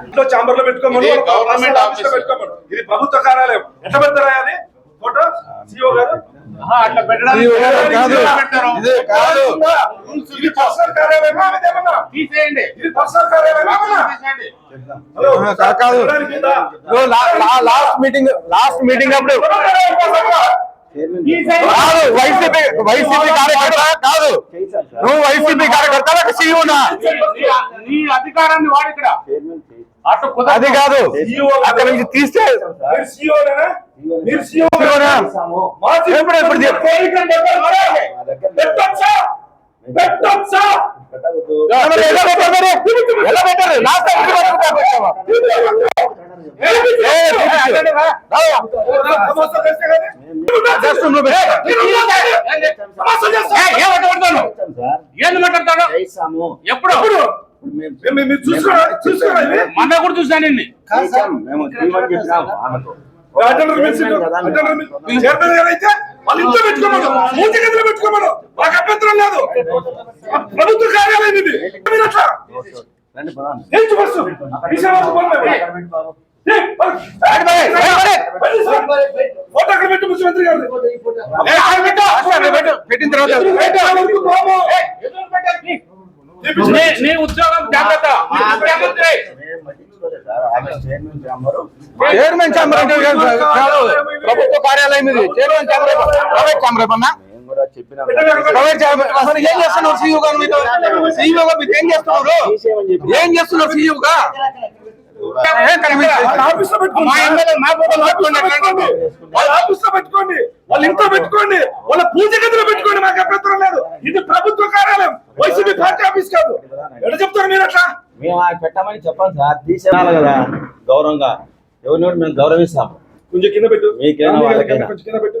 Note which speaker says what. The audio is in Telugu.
Speaker 1: ఇంట్లో చాంబర్లో పెట్టుకోమను
Speaker 2: ఇది గవర్నమెంట్
Speaker 1: ఆఫీస్లో ఆఫీస్. పెట్టుకోమను ఇది ప్రభుత్వ కార్యాలయం ఎట్లా పెడతారా అది ఫోటో సిఓ గారు
Speaker 2: అట్లా పెట్టడానికి
Speaker 3: ఇది కాదు.
Speaker 2: పెట్టారు.
Speaker 3: ఇది కాదు.
Speaker 1: ఇది పర్సనల్ కార్యాలయమా ఇదేమన్నా?
Speaker 2: తీసేయండి
Speaker 1: ఇది పర్సనల్ కార్యాలయమా ఏమన్నా?
Speaker 2: తీసేయండి
Speaker 1: హలో
Speaker 3: ఆ, కా- కాదు.
Speaker 1: పెట్టడానికి ఉందా?
Speaker 3: ఇదిగో లా- లా- లాస్ట్ మీటింగ్ లాస్ట్ మీటింగ్ అప్పుడు వైసీపీ వైసీపీ కార్యకర్త కాదు. నువ్వు వైసీపీ కార్యకర్త సీఈఓనా
Speaker 2: నీ- నీ అధికారాన్ని వాడు ఇక్కడ.
Speaker 3: అది కాదు. అక్కడ నుంచి తీస్తే ఎప్పుడు ఎప్పుడు చెప్పు. ఎలా పెట్టారు? లాస్ట్
Speaker 2: ఏంది మాట్లాడతాడు ఎప్పుడు?
Speaker 1: మీ- మీ- మీరు చూసుకోరా? చూసుకోరా ఇది?
Speaker 2: మన కూడా చూసాను
Speaker 1: ఇంట్లో పెట్టుకోమను. మూతి గదిలో పెట్టుకోమను. మాకు అభ్యంతరం లేదు. ప్రభుత్వ కార్యాలయం ఇది.
Speaker 3: పెట్టిన తర్వాత
Speaker 2: నీ ఉద్యోగం జాగ్రత్త
Speaker 3: చైర్మన్ ఛాంబర్ అంటే ప్రభుత్వ కార్యాలయం ఇది. చైర్మన్ ఛాంబర్ ప్రైవేట్ ఛాంబర్ అసలు ఏం చేస్తున్నారు సీఈఓ గారు మీతో సీఈఓ గారు ఏం చేస్తున్నారు? ఏం చేస్తున్నారు సీఈఓ గా
Speaker 1: వాళ్ళ ఆఫీస్లో పెట్టుకోండి.
Speaker 2: మా మా
Speaker 1: వాళ్ళ ఆఫీస్లో పెట్టుకోండి. వాళ్ళ ఇంట్లో పెట్టుకోండి. వాళ్ళ పూజ గదిలో పెట్టుకోండి. మాకు అభ్యంతరం లేదు. ఇది ప్రభుత్వ కార్యాలయం. వైసీపీ పార్టీ ఆఫీస్ కాదు. ఎట్లా చెప్తారు మీరు అట్లా?
Speaker 4: మేము పెట్టమని చెప్పాలి సార్. తీసేయాలి కదా. గౌరవంగా. ఎవరిని కూడా మేము గౌరవిస్తాం
Speaker 1: కొంచెం కింద పెట్టు.
Speaker 4: మీకేనా
Speaker 1: గారి
Speaker 4: వాళ్ళకేనా?
Speaker 1: కొంచెం కింద పెట్టు.